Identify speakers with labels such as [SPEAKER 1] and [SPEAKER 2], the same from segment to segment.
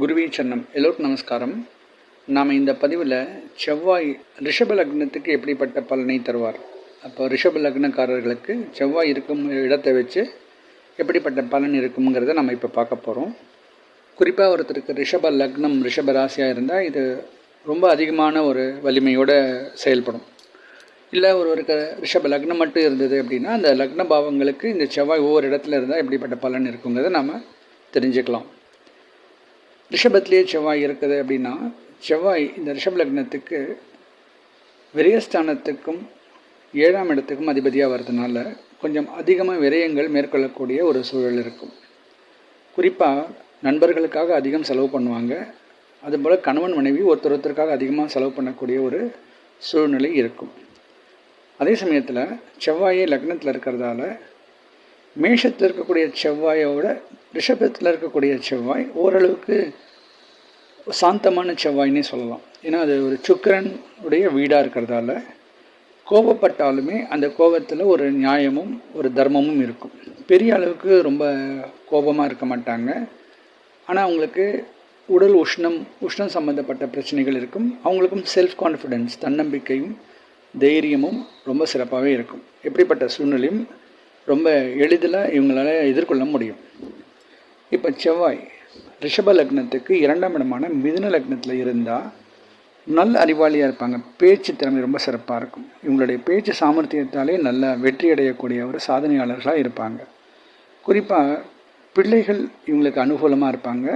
[SPEAKER 1] குருவே சன்னம் எல்லோருக்கும் நமஸ்காரம். நாம் இந்த பதிவில் செவ்வாய் ரிஷப லக்னத்துக்கு எப்படிப்பட்ட பலனை தருவார்? அப்போ ரிஷப லக்னக்காரர்களுக்கு செவ்வாய் இருக்கும் இடத்தை வச்சு எப்படிப்பட்ட பலன் இருக்குங்கிறத நம்ம இப்போ பார்க்க போகிறோம் குறிப்பாக ஒருத்தருக்கு ரிஷப லக்னம் ரிஷப ராசியாக இருந்தால் இது ரொம்ப அதிகமான ஒரு வலிமையோடு செயல்படும். இல்லை ஒருவருக்கு ரிஷப லக்னம் மட்டும் இருந்தது அப்படின்னா அந்த லக்ன பாவங்களுக்கு இந்த செவ்வாய் ஒவ்வொரு இடத்துல இருந்தால் எப்படிப்பட்ட பலன் இருக்குங்கிறத நாம் தெரிஞ்சுக்கலாம். ரிஷபத்திலேயே செவ்வாய் இருக்குது அப்படின்னா செவ்வாய் இந்த ரிஷப லக்னத்துக்கு விரயஸ்தானத்துக்கும் ஏழாம் இடத்துக்கும் அதிபதியாக வர்றதுனால கொஞ்சம் அதிகமாக விரயங்கள் மேற்கொள்ளக்கூடிய ஒரு சூழல் இருக்கும். குறிப்பாக நண்பர்களுக்காக அதிகம் செலவு பண்ணுவாங்க. அதுபோல் கணவன் மனைவி ஒருத்தர் ஒருத்தருக்காக அதிகமாக செலவு பண்ணக்கூடிய ஒரு சூழ்நிலை இருக்கும். அதே சமயத்தில் செவ்வாயே லக்னத்தில் இருக்கிறதால மேஷத்தில் இருக்கக்கூடிய செவ்வாயோட ரிஷபத்தில் இருக்கக்கூடிய செவ்வாய் ஓரளவுக்கு சாந்தமான செவ்வாய்னே சொல்லலாம். ஏன்னா அது ஒரு சுக்கரன் உடைய வீடாக இருக்கிறதால கோபப்பட்டாலுமே அந்த கோபத்தில் ஒரு நியாயமும் ஒரு தர்மமும் இருக்கும். பெரிய அளவுக்கு ரொம்ப கோபமாக இருக்க மாட்டாங்க. ஆனால் அவங்களுக்கு உடல் உஷ்ணம் உஷ்ணம் சம்மந்தப்பட்ட பிரச்சனைகள் இருக்கும். அவங்களுக்கும் செல்ஃப் கான்ஃபிடென்ஸ் தன்னம்பிக்கையும் தைரியமும் ரொம்ப சிறப்பாகவே இருக்கும். எப்படிப்பட்ட சூழ்நிலையும் ரொம்ப எளிதில் இவங்களால் எதிர்கொள்ள முடியும். இப்போ செவ்வாய் ரிஷப லக்னத்துக்கு இரண்டாம் இடமான மிதுன லக்னத்தில் இருந்தால் நல்ல அறிவாளியாக இருப்பாங்க. பேச்சு திறமை ரொம்ப சிறப்பாக இருக்கும். இவங்களுடைய பேச்சு சாமர்த்தியத்தாலே நல்ல வெற்றி அடையக்கூடிய ஒரு சாதனையாளர்களாக இருப்பாங்க. குறிப்பாக பிள்ளைகள் இவங்களுக்கு அனுகூலமாக இருப்பாங்க.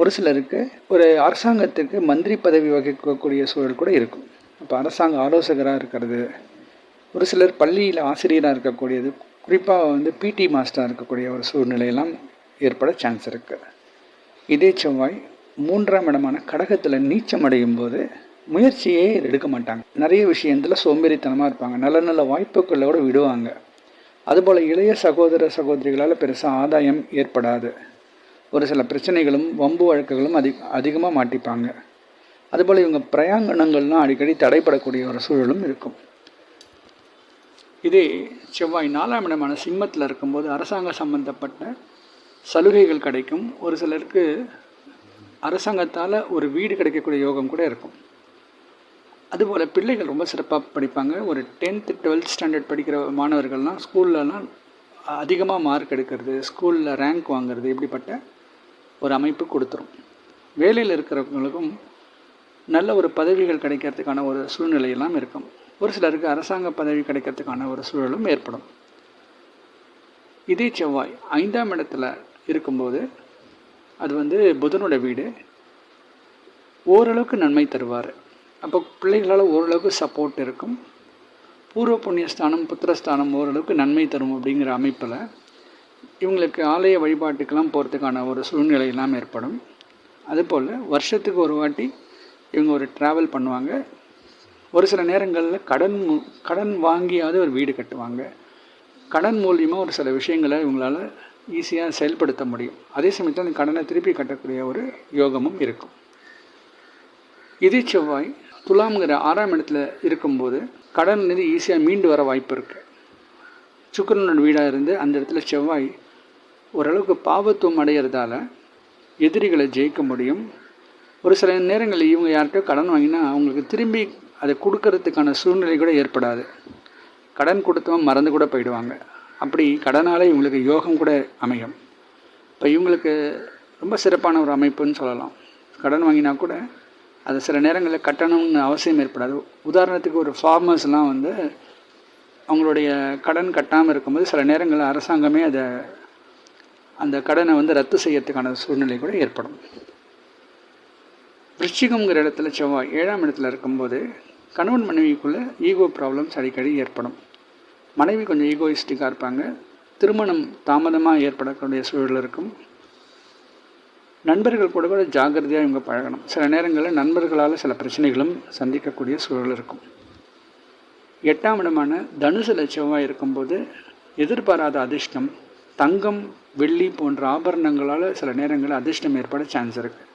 [SPEAKER 1] ஒரு சிலருக்கு ஒரு அரசாங்கத்துக்கு மந்திரி பதவி வகிக்கக்கூடிய சூழல் கூட இருக்கும். இப்போ அரசாங்க ஆலோசகராக இருக்கிறது. ஒரு சிலர் பள்ளியில் ஆசிரியராக இருக்கக்கூடியது குறிப்பாக வந்து பிடி மாஸ்டராக இருக்கக்கூடிய ஒரு சூழ்நிலையெல்லாம் ஏற்பட சான்ஸ் இருக்குது இதே செவ்வாய் மூன்றாம் இடமான கடகத்தில் நீச்சம் அடையும் போது முயற்சியே எடுக்க மாட்டாங்க. நிறைய விஷயத்தில் சோம்பேறித்தனமாக இருப்பாங்க. நல்ல நல்ல வாய்ப்புகளை கூட விடுவாங்க. அதுபோல் இளைய சகோதர சகோதரிகளால் பெருசாக ஆதாயம் ஏற்படாது. ஒரு சில பிரச்சனைகளும் வம்பு வழக்குகளும் அதிக அதிகமாக மாட்டிப்பாங்க. அதுபோல் இவங்க பிரயாங்கணங்கள்லாம் அடிக்கடி தடைப்படக்கூடிய ஒரு சூழலும் இருக்கும். இதே செவ்வாய் நாலாம் இடமான சிம்மத்தில் இருக்கும்போது அரசாங்க சம்பந்தப்பட்ட சலுகைகள் கிடைக்கும். ஒரு சிலருக்கு அரசாங்கத்தால் ஒரு வீடு கிடைக்கக்கூடிய யோகம் கூட இருக்கும். அதுபோல் பிள்ளைகள் ரொம்ப சிறப்பாக படிப்பாங்க. ஒரு டென்த்து டுவெல்த் ஸ்டாண்டர்ட் படிக்கிற மாணவர்கள்லாம் ஸ்கூல்லலாம் அதிகமாக மார்க் எடுக்கிறது ஸ்கூலில் ரேங்க் வாங்குறது இப்படிப்பட்ட ஒரு அமைப்பு கொடுத்துரும். வேலையில் இருக்கிறவங்களுக்கும் நல்ல ஒரு பதவிகள் கிடைக்கிறதுக்கான ஒரு சூழ்நிலையெல்லாம் இருக்கும். ஒரு சிலருக்கு அரசாங்க பதவி கிடைக்கிறதுக்கான ஒரு சூழலும் ஏற்படும். இதே செவ்வாய் ஐந்தாம் இடத்துல இருக்கும்போது அது வந்து புதனோட வீடு. ஓரளவுக்கு நன்மை தருவார். அப்போ பிள்ளைகளால் ஓரளவுக்கு சப்போர்ட் இருக்கும். பூர்வ புண்ணியஸ்தானம் புத்திரஸ்தானம் ஓரளவுக்கு நன்மை தரும் அப்படிங்கிற அமைப்பில் இவங்களுக்கு ஆலய வழிபாட்டுக்கெல்லாம் போகிறதுக்கான ஒரு சூழ்நிலையெல்லாம் ஏற்படும். அதுபோல் வருஷத்துக்கு ஒரு வாட்டி இவங்க ஒரு ட்ராவல் பண்ணுவாங்க. ஒரு சில நேரங்களில் கடன் கடன் வாங்கியாவது ஒரு வீடு கட்டுவாங்க. கடன் மூலியமாக ஒரு சில விஷயங்களை இவங்களால் ஈஸியாக செயல்படுத்த முடியும். அதே சமயத்தில் அந்த கடனை திருப்பி கட்டக்கூடிய ஒரு யோகமும் இருக்கும். இதே செவ்வாய் துலாம்ங்கிற ஆறாம் இடத்துல இருக்கும்போது கடன் நிதி ஈஸியாக மீண்டு வர வாய்ப்பு இருக்குது சுக்கரனோட வீடாக இருந்து அந்த இடத்துல செவ்வாய் ஓரளவுக்கு பாவத்துவம் அடைகிறதால எதிரிகளை ஜெயிக்க முடியும். ஒரு சில நேரங்களில் இவங்க யார்கிட்டயோ கடன் வாங்கினா அவங்களுக்கு திரும்பி அதை கொடுக்கறதுக்கான சூழ்நிலை கூட ஏற்படாது. கடன் கொடுத்தவன் மறந்து கூட போயிடுவாங்க. அப்படி கடனால் இவங்களுக்கு யோகம் கூட அமையும். இப்போ இவங்களுக்கு ரொம்ப சிறப்பான ஒரு அமைப்புன்னு சொல்லலாம். கடன் வாங்கினா கூட அது சில நேரங்களில் கட்டணம்னு அவசியம் ஏற்படாது. உதாரணத்துக்கு ஒரு ஃபார்மர்ஸ்லாம் வந்து அவங்களுடைய கடன் கட்டாமல் இருக்கும்போது சில நேரங்களில் அரசாங்கமே அதை அந்த கடனை வந்து ரத்து செய்யறதுக்கான சூழ்நிலை கூட ஏற்படும். விருச்சிகம்ங்கிற இடத்துல செவ்வாய் ஏழாம் இடத்துல இருக்கும்போது கணவன் மனைவிக்குள்ளே ஈகோ ப்ராப்ளம்ஸ் அடிக்கடி ஏற்படும். மனைவி கொஞ்சம் ஈகோயிஸ்டிக்காக இருப்பாங்க. திருமணம் தாமதமாக ஏற்படக்கூடிய சூழல் இருக்கும். நண்பர்கள் கூட கூட ஜாகிரதையாக இவங்க பழகணும். சில நேரங்களில் நண்பர்களால் சில பிரச்சனைகளும் சந்திக்கக்கூடிய சூழல் இருக்கும். எட்டாம் இடமான தனுசில் செவ்வாய் இருக்கும்போது எதிர்பாராத அதிர்ஷ்டம் தங்கம் வெள்ளி போன்ற ஆபரணங்களால் சில நேரங்களில் அதிர்ஷ்டம் ஏற்பட சான்ஸ் இருக்குது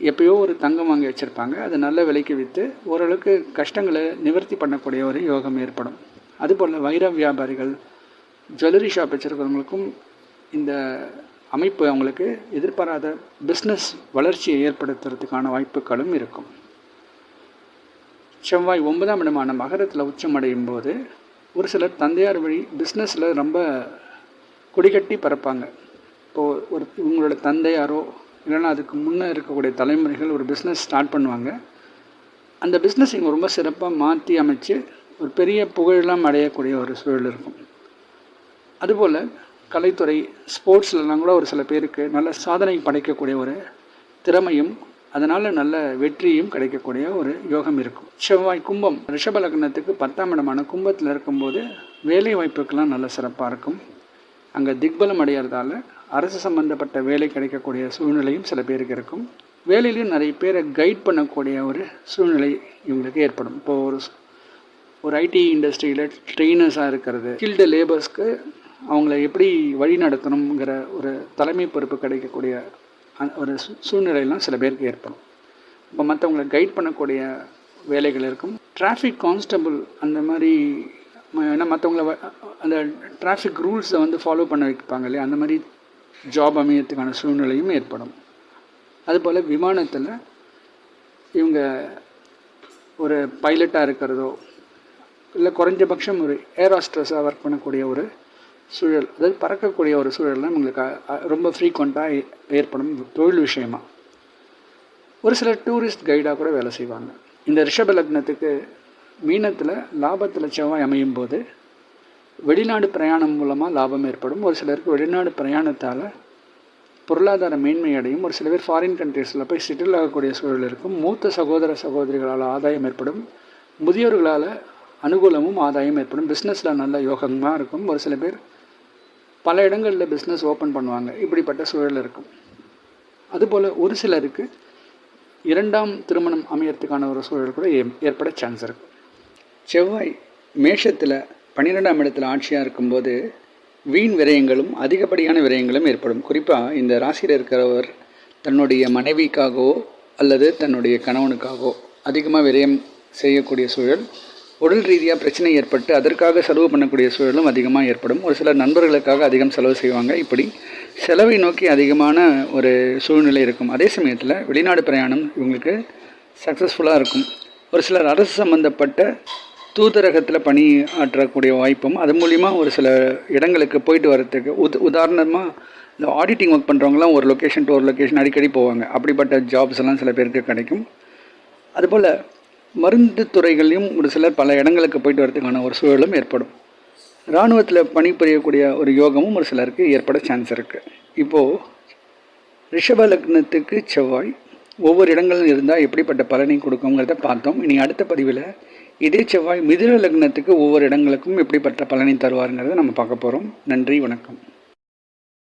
[SPEAKER 1] எப்பயோ ஒரு தங்கம் வாங்கி வச்சுருப்பாங்க. அது நல்ல விலைக்கு விற்று ஓரளவுக்கு கஷ்டங்களை நிவர்த்தி பண்ணக்கூடிய ஒரு யோகம் ஏற்படும். அதுபோல் வைர வியாபாரிகள் ஜுவல்லரி ஷாப் வச்சுருக்கிறவங்களுக்கும் இந்த அமைப்பு அவங்களுக்கு எதிர்பாராத பிஸ்னஸ் வளர்ச்சியை ஏற்படுத்துறதுக்கான வாய்ப்புகளும் இருக்கும். செவ்வாய் ஒன்பதாம் இடமான மகரத்தில் உச்சமடையும் போது ஒரு சிலர் தந்தையார் வழி பிஸ்னஸில் ரொம்ப கொடிகட்டி பறப்பாங்க. இப்போது ஒரு உங்களோட தந்தையாரோ இல்லைன்னா அதுக்கு முன்னே இருக்கக்கூடிய தலைமுறைகள் ஒரு பிஸ்னஸ் ஸ்டார்ட் பண்ணுவாங்க. அந்த பிஸ்னஸ் இங்கே ரொம்ப சிறப்பாக மாற்றி அமைச்சு ஒரு பெரிய புகழெலாம் அடையக்கூடிய ஒரு சூழல் இருக்கும். அதுபோல் கலைத்துறை ஸ்போர்ட்ஸ்லலாம் கூட ஒரு சில பேருக்கு நல்ல சாதனை படைக்கக்கூடிய ஒரு திறமையும் அதனால் நல்ல வெற்றியும் கிடைக்கக்கூடிய ஒரு யோகம் இருக்கும். செவ்வாய் கும்பம் ரிஷப லக்னத்துக்கு பத்தாம் இடமான கும்பத்தில் இருக்கும்போது வேலை வாய்ப்புக்கெல்லாம் நல்ல சிறப்பாக இருக்கும். அங்கே திக்பலம் அடையிறதால அரசு சம்மந்தப்பட்ட வேலை கிடைக்கக்கூடிய சூழ்நிலையும் சில பேருக்கு இருக்கும். வேலையிலையும் நிறைய பேரை கைட் பண்ணக்கூடிய ஒரு சூழ்நிலை இவங்களுக்கு ஏற்படும். இப்போது ஒரு ஒரு ஐடி இண்டஸ்ட்ரியில் ட்ரெயினர்ஸாக இருக்கிறது ஸ்கில்டு லேபர்ஸ்க்கு அவங்கள எப்படி வழி நடத்தணுங்கிற ஒரு தலைமை பொறுப்பு கிடைக்கக்கூடிய ஒரு சூழ்நிலையெல்லாம் சில பேருக்கு ஏற்படும். இப்போ மற்றவங்களை கைட் பண்ணக்கூடிய வேலைகள் இருக்கும். டிராஃபிக் கான்ஸ்டபுள் அந்த மாதிரி ஏன்னா மற்றவங்கள அந்த டிராஃபிக் ரூல்ஸை வந்து ஃபாலோ பண்ண வைப்பாங்க இல்லையா? அந்த மாதிரி ஜாப் அமையத்துக்கான சூழ்நிலையும் ஏற்படும். அதுபோல் விமானத்தில் இவங்க ஒரு பைலட்டாக இருக்கிறதோ இல்லை குறைஞ்சபட்சம் ஒரு ஏர் ஆஸ்ட்ரஸாக ஒர்க் பண்ணக்கூடிய ஒரு சூழல் அதாவது பறக்கக்கூடிய ஒரு சூழல்லாம் உங்களுக்கு ரொம்ப ஃப்ரீக்வெண்ட்டாக ஏற்படும் தொழில் விஷயமா. ஒரு சில டூரிஸ்ட் கைடாக கூட வேலை செய்வாங்க. இந்த ரிஷப லக்னத்துக்கு மீனத்தில் லாபத்தில் செவ்வாய் அமையும் போது வெளிநாடு பிரயாணம் மூலமாக லாபம் ஏற்படும். ஒரு சிலருக்கு வெளிநாடு பிரயாணத்தால் பொருளாதார மேன்மை அடையும். ஒரு சில பேர் ஃபாரின் கண்ட்ரீஸில் போய் செட்டில் ஆகக்கூடிய சூழல் இருக்கும். மூத்த சகோதர சகோதரிகளால் ஆதாயம் ஏற்படும். முதியோர்களால் அனுகூலமும் ஆதாயம் ஏற்படும். பிஸ்னஸில் நல்ல யோகமாக இருக்கும். ஒரு சில பேர் பல இடங்களில் பிஸ்னஸ் ஓப்பன் பண்ணுவாங்க. இப்படிப்பட்ட சூழல் இருக்கும். அதுபோல் ஒரு சிலருக்கு இரண்டாம் திருமணம் அமையறதுக்கான ஒரு சூழல் கூட ஏற்பட சான்ஸ் இருக்கும் செவ்வாய் மேஷத்தில் பன்னிரெண்டாம் இடத்தில் ஆட்சியாக இருக்கும்போது வீண் விரயங்களும் அதிகப்படியான விரயங்களும் ஏற்படும். குறிப்பாக இந்த ராசியில் இருக்கிறவர் தன்னுடைய மனைவிக்காகவோ அல்லது தன்னுடைய கணவனுக்காகவோ அதிகமாக விரயம் செய்யக்கூடிய சூழல் உடல் ரீதியாக பிரச்சனை ஏற்பட்டு அதற்காக செலவு பண்ணக்கூடிய சூழலும் அதிகமாக ஏற்படும். ஒரு சில நண்பர்களுக்காக அதிகம் செலவு செய்வாங்க. இப்படி செலவை நோக்கி அதிகமான ஒரு சூழ்நிலை இருக்கும். அதே சமயத்தில் வெளிநாடு பிரயாணம் இவங்களுக்கு சக்ஸஸ்ஃபுல்லாக இருக்கும். ஒரு சிலர் அரசு சம்மந்தப்பட்ட தூதரகத்தில் பணி ஆற்றக்கூடிய வாய்ப்பும் அது மூலிமா ஒரு சில இடங்களுக்கு போயிட்டு வரத்துக்கு உத் உதாரணமாக இந்த ஆடிட்டிங் ஒர்க் பண்ணுறவங்களாம் ஒரு லொக்கேஷன் டு ஒரு லொக்கேஷன் அடிக்கடி போவாங்க. அப்படிப்பட்ட ஜாப்ஸ் எல்லாம் சில பேருக்கு கிடைக்கும். அதுபோல் மருந்து துறைகளையும் ஒரு சிலர் பல இடங்களுக்கு போயிட்டு வரதுக்கான ஒரு சூழலும் ஏற்படும். இராணுவத்தில் பணிபுரியக்கூடிய ஒரு யோகமும் ஒரு சிலருக்கு ஏற்பட சான்ஸ் இருக்குது இப்போது ரிஷப லக்னத்துக்கு செவ்வாய் ஒவ்வொரு இடங்களும் இருந்தால் எப்படிப்பட்ட பலனை கொடுக்குங்கிறத பார்த்தோம். இனி அடுத்த பதிவில் இதே செவ்வாய் மிதுன லக்னத்துக்கு ஒவ்வொரு இடங்களுக்கும் எப்படிப்பட்ட பலனை தருவாருங்கிறத நம்ம பார்க்க போகிறோம் நன்றி வணக்கம்.